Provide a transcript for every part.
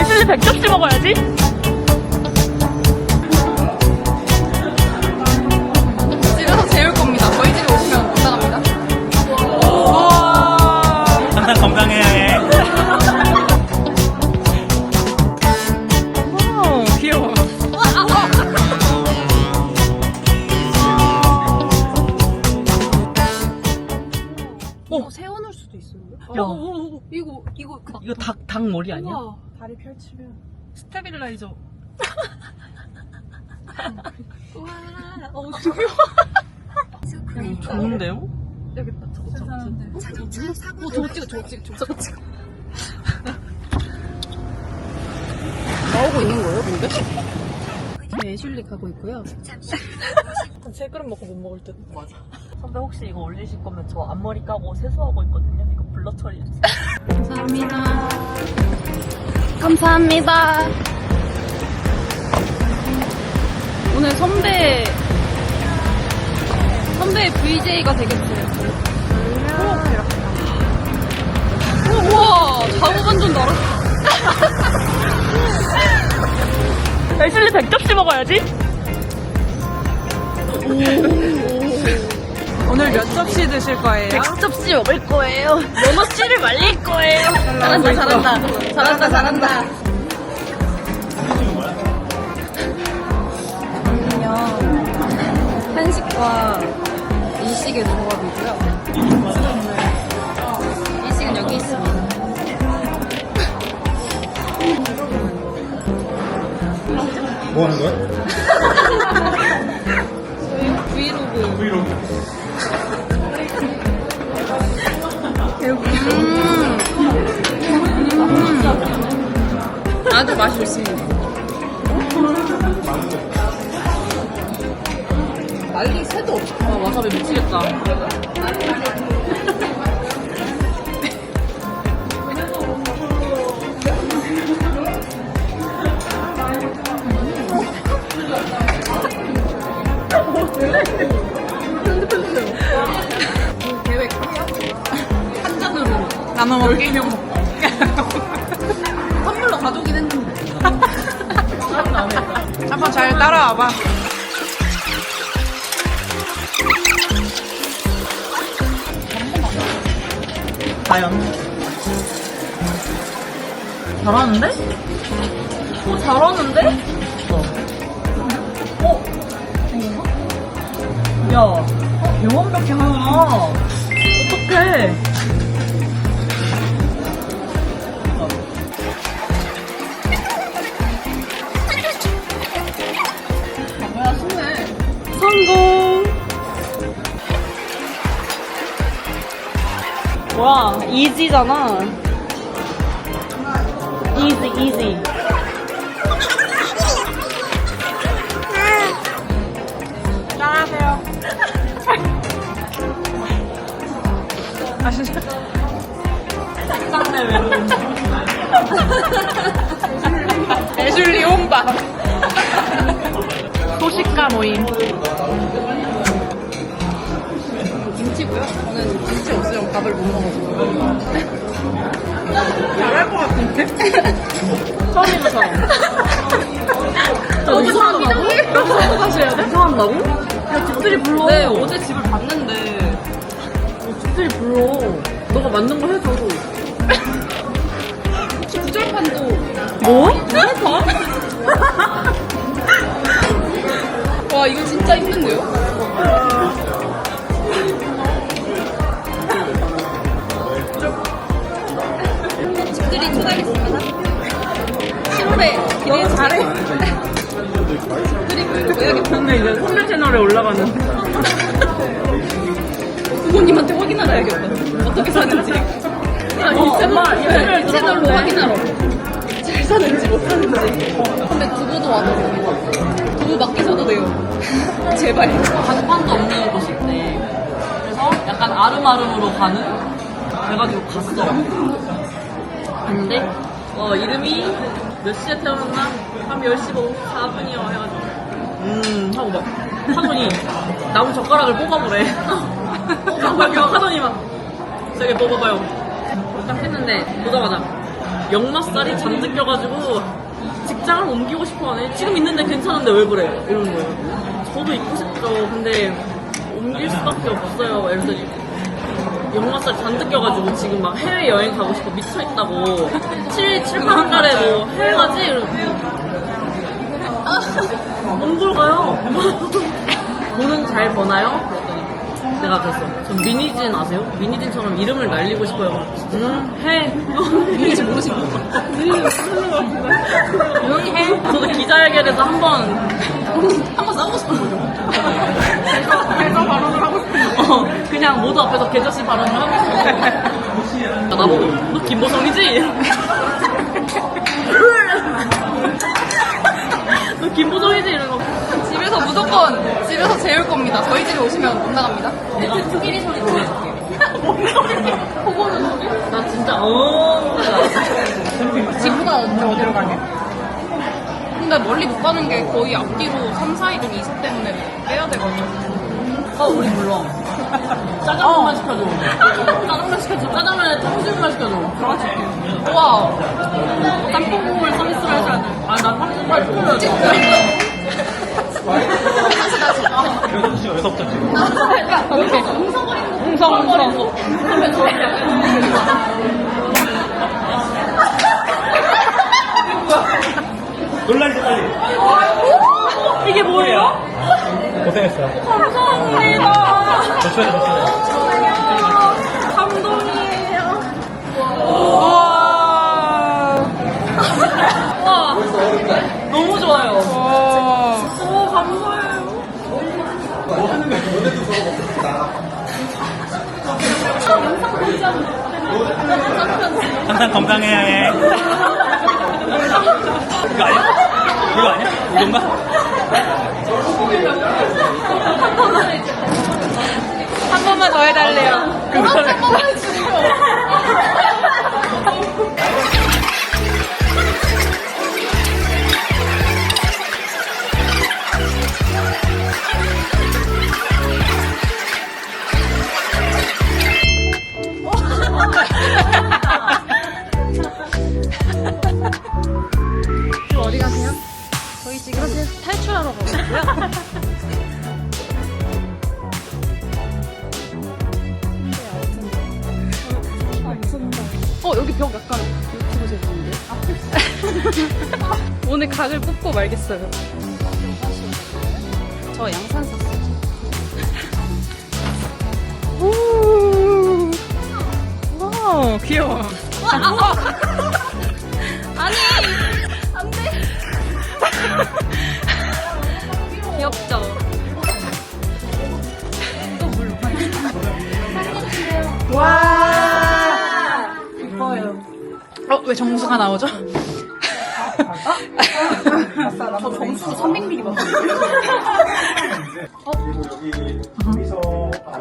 매실리 100접시 먹어야지. 집에서 재울 겁니다. 저희 집에 오시면 못 나갑니다. 항상 건강해야 해. 오, 귀여워. 어, 세워놓을 수도 있어요. 야. 어, 이거, 이거, 그, 이거 닭, 닭 머리 아니야? 우와, 다리 펼치면. 스테빌라이저. 우와, 어, 저기요. 좋은데요? 여기 있다. 저거, 저거. 어, 저거 찍어, 저거 찍어, 저거 찍어. 나오고 있는 거예요, 근데? 네, 애슐리 가고 있고요. 세 그릇 먹고 못 먹을 듯. 맞아. 선배 혹시 이거 올리실 거면 저 앞머리 까고 세수하고 있거든요. 이거 블러 처리해주세요. 감사합니다. 감사합니다. 오늘 선배, 선배 VJ가 되겠어요. 오, 우와, 좌우 반전 날았어. 매실리 100접시 먹어야지. 오늘 몇 접시 드실 거예요? 100접시 먹을 거예요. 연어 씨를 말릴 거예요. 잘한다, 잘한다. 잘한다, 잘한다. 한식과 일식의 조합이고요. 일식은 여기 있습니다. 뭐 하는 거야? 맛이 좋습니다. 날개 새도 없어. 아, 와사비 미치겠다. 계획 한 잔으로 나눠 먹기? 가져오긴 했는데. 한번 잘 따라와봐. 과연. 잘하는데? 어, 잘하는데? 어. 어? 야, 어, 영원밖에 하나. 어떡해. 성공! 뭐야, 이지잖아. 이지, 이지. 짠하세요. 아, 진짜. 짱내 외로움. 애슐리 혼밥. 소식가 모임. 김치고요. 저는 김치 없으면 밥을 못 먹어서. 잘할 것 같은데? 처음이부터. 저 이상한다고? 여기서 해야 돼? 이상한다고? 야, 집들이 불러. 네, 어제 집을 봤는데. 어, 집들이 불러. 너가 만든 거 해줘. 구절판도 뭐? 와 이거 진짜 힘든데요? 집들이 초대하겠습니다. 7월에 기대해 잘해. 집들이 해야겠다. 근데 이제 선배 채널에 올라가는. 부모님한테 확인하라야겠다. 어떻게 사는지. 아니, 어, 채널, 이 채널 채널로 들어가는데. 확인하러. 잘 사는지 못 사는지. 근데 두부도 와서 두부 맡기셔도 돼요. 제발. 간판도 없는 있대. 그래서 약간 아름아름으로 가는? 그래가지고 갔어. 근데, 어, 이름이 몇 시에 태어났나? 한 10시 54분이요. 해가지고. 음, 하고 막, 하더니, 나무 젓가락을 뽑아보래. 막 하더니 막, 저기 뽑아봐요. 딱 했는데, 보자마자, 역마살이 잔뜩 껴가지고 직장을 옮기고 싶어하네. 지금 있는데 괜찮은데 왜 그래? 이러는 거예요. 저도 있고 싶죠. 근데 옮길 수밖에 없어요. 예를 들어 역마살 잔뜩 껴가지고 지금 막 해외 여행 가고 싶어 미쳐 있다고 7, 7, 8월달에 뭐 해외 가지? 이러면 몽골 가요. 돈은 잘 버나요? 내가 그랬어. 전 미니진 아세요? 미니진처럼 이름을 날리고 싶어요. 응, 해. 미니진 거 조용히 해. 저도 기자회견에서 한 번, 한 번 싸우고 싶은 거죠. 계좌 발언을 하고 싶은데. 어, 그냥 모두 앞에서 계좌씨 발언을 하고 싶어. 나보고, 너 김보성이지? 너 김보성이지? 이러고. 무조건 집에서 재울 겁니다. 저희 집에 오시면 못 나갑니다. 코끼리 소리 들려줄게. 뭔 소리야? 코고는 소리? 나 진짜, 어. 집보다 어디로 가게? 근데 멀리 못 가는 게 거의 앞뒤로 3, 4일은 이사 때문에 빼야 되거든요. 어, 우리 불러. 짜장면만 시켜줘. 짜장면 시켜줘. 짜장면에 탕수육만 시켜줘. 그렇지. 우와. 짬뽕국물 서비스를 해줘야 돼. 아, 나 탕수육만 시켜줘야 돼. 여섯부터 지금. 이렇게 웅성거리는 거. 놀라지 빨리. 이게 뭐예요? 고생했어. 감사합니다. 저쪽에 저쪽에. 항상 건강해야 해. 이거 아니야? 이거 아니야? 이건가? 한 번만 더 해달래요. 그거를 뽑아주고 여기 벽 약간 유튜브 제품인데 오늘 각을 뽑고 말겠어요. 저 양산 샀어요 오. 와, 귀여워. 아니 안 돼. 귀엽죠 어, 왜 정수가 나오죠? 저 점수 300ml 받았어요 아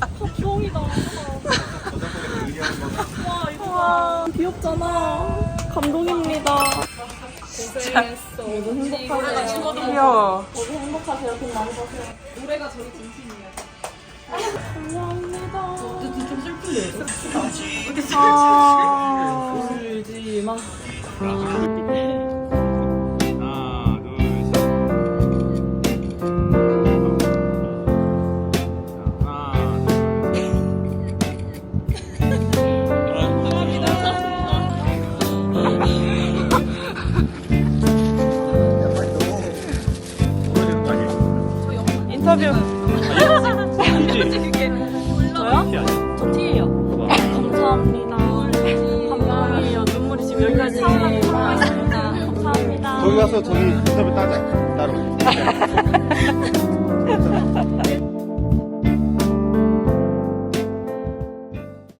팝송이다. 와, 이거 봐. 귀엽잖아. 감동입니다. 고생했어. 모두 행복하세요. 귀여워. 모두 행복하세요. 돈 많이 버세요. 노래가 저리 진심이에요. 감사합니다. 좀 슬프네. 이렇게 아. 울지 마. 인터뷰. 저요? 저 T예요. 감사합니다. 감사해요. 눈물이 지금 여기까지 나왔습니다. 감사합니다. 저기 가서 저기 인터뷰 따자 따로